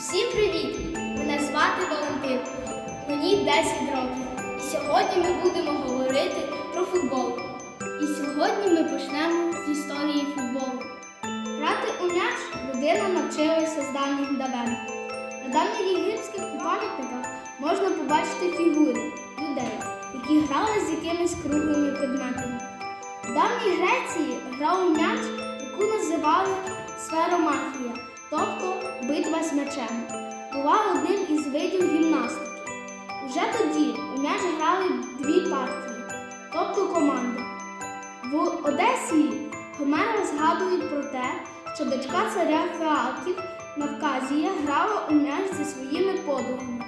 Всім привіт! Мене звати Валентин. Мені 10 років. І сьогодні ми будемо говорити про футбол. І сьогодні ми почнемо з історії футболу. Грати у м'яч людина навчилася з давніх давен. На давніх єгипетських пам'ятниках можна побачити фігури людей, які грали з якимись круглими предметами. В давній Греції грав м'яч, яку називали сферомахія, тобто битва з м'ячем. Була одним із видів гімнастики. Уже тоді у м'яч грали дві партії, тобто команди. В Одесі Гомера згадують про те, що дочка царя Феаків Навказія грала у м'яч зі своїми подругами.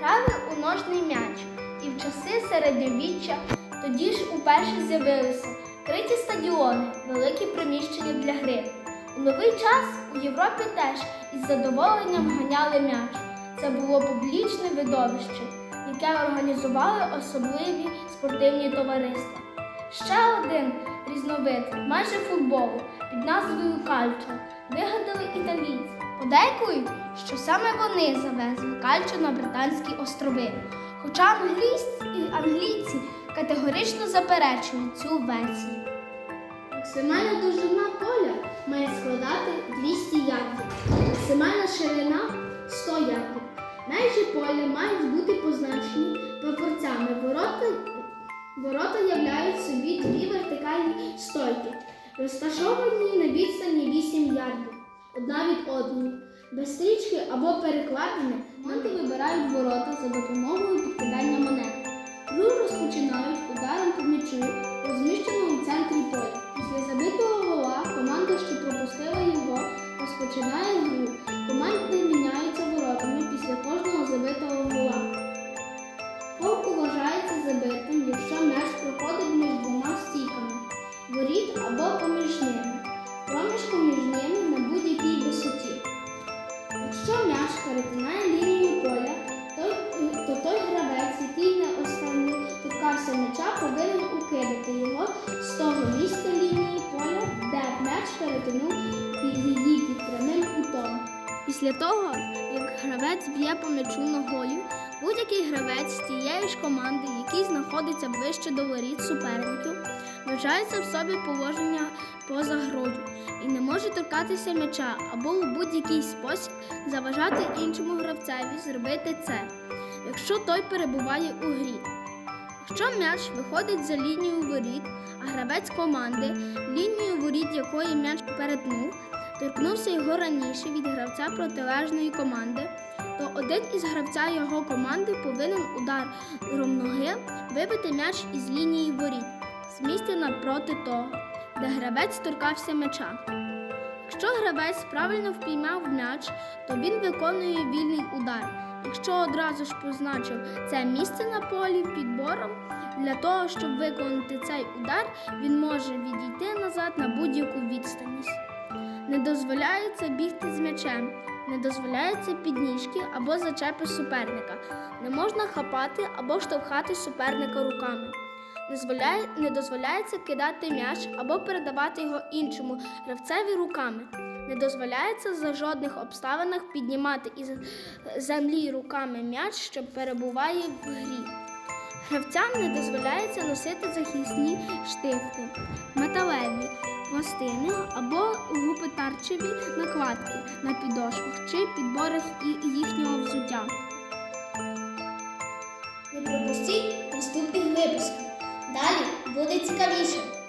Грали у ножний м'яч, і в часи середньовіччя тоді ж уперше з'явилися криті стадіони, великі приміщення для гри. Новий час у Європі теж із задоволенням ганяли м'яч. Це було публічне видовище, яке організували особливі спортивні товариства. Ще один різновид майже футболу під назвою кальчо вигадали італійці. Подейкують, що саме вони завезли кальчо на Британські острови. Хоча англійці, англійці категорично заперечують цю версію. Максимальна довжина поля має складати 200 ярдів, максимальна ширина 100 ярдів. Межі поля мають бути позначені прапорцями. Ворота, ворота являють собі дві вертикальні стойки, розташовані на відстані 8 ярдів одна від одної. Без стрічки або перекладини команди вибирають ворота за допомогою підкидання монет. Гру розпочинають ударом по м'ячу, розміщеному в центрі поля. Перетинає лінію поля, то, то той гравець, який не останньо торкався м'яча, повинен укидати його з того місця лінії поля, де м'яч перетинув її під прямим кутом. Після того, як гравець б'є по м'ячу ногою, будь-який гравець з тієї ж команди, який знаходиться ближче до воріт суперників, вважається в собі положення поза грою і не може торкатися м'яча або у будь-який спосіб заважати іншому гравцеві зробити це, якщо той перебуває у грі. Якщо м'яч виходить за лінію воріт, а гравець команди, лінію воріт якої м'яч перетнув, торкнувся його раніше від гравця протилежної команди, то один із гравця його команди повинен ударом ноги вибити м'яч із лінії воріт, з місця напроти того, де гравець торкався м'яча. Якщо гравець правильно впіймав м'яч, то він виконує вільний удар. Якщо одразу ж позначив це місце на полі підбором, для того, щоб виконати цей удар, він може відійти назад на будь-яку відстаність. Не дозволяється бігти з м'ячем, не дозволяється підніжки або зачепи суперника, не можна хапати або штовхати суперника руками. Не дозволяє- Не дозволяється кидати м'яч або передавати його іншому гравцеві руками. Не дозволяється за жодних обставинах піднімати із землі руками м'яч, що перебуває в грі. Гравцям не дозволяється носити захисні штифти, металеві пластини або гупетарчеві накладки на підошвах чи підборах їхнього взуття. Не пропустіть наступних випусків. Буде цікавіше.